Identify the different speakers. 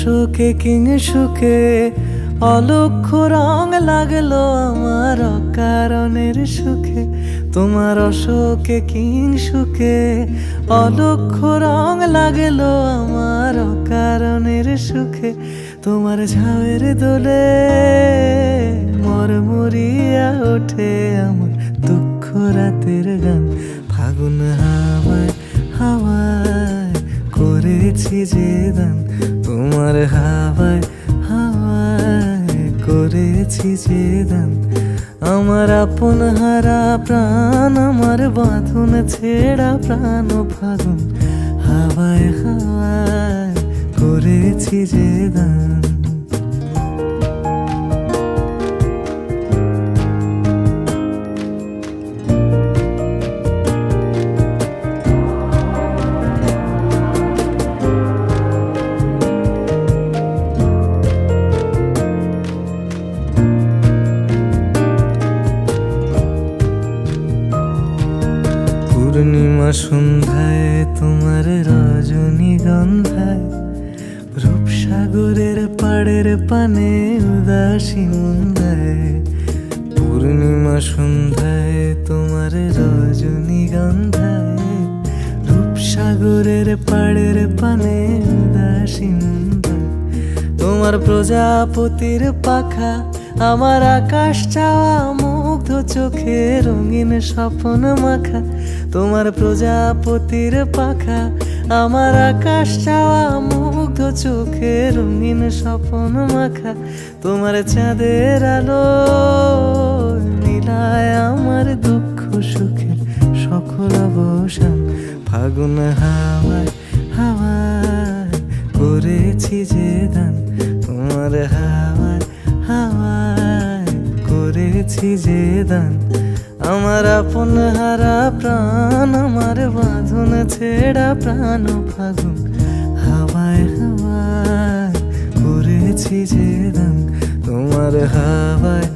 Speaker 1: সুখে কিং সুখে অলক্ষ রং লাগল আমার অকারণের সুখে। তোমার অশোকে কিং সুখে অলক্ষ রং লাগল আমার অকারণের সুখে। তোমার ঝাউয়ের দোলে মরমরিয়া ওঠে আমার দুঃখ রাতের গান। ফাগুন হাওয়ায় হাওয়ায় করেছি যে দান। তোমার হাওয়ায় হাওয়ায় করেছি যে দান। আমার আপন হারা প্রাণ আমার বাঁধন ছেড়া প্রাণ ফাগুন হাওয়ায় হাওয়ায় করেছি যে দান পূর্ণিমা সন্ধ্যায় তোমার রজনীগন্ধায় রূপসাগরের পাড়ের পানে উদাসী মুন্দায় পূর্ণিমা সন্ধ্যায় তোমার রজনীগন্ধায় রূপসাগরের পাড়ের পানে উদাসী তোমার প্রজাপতির পাখা আমার আকাশ চাওয়া মুগ্ধ চোখে রঙিন স্বপ্ন মাখা, তোমার প্রজাপতির পাখা। আমার আকাশ চাওয়া মুগ্ধ চোখে রঙিন স্বপ্ন মাখা, তোমার চাঁদের আলো নীলায় আমার দুঃখ সুখের সকল অবসান। ফাগুন হাওয়ায় হাওয়ায় করেছি যে দান, তোমার হাওয়ায় করেছি যে দান। আমার আপন হারা প্রাণ, আমার বাঁধন ছেড়া প্রাণ ফাগুন। হাওয়ায় হাওয়ায় করেছি যে দান, তোমার হাওয়ায়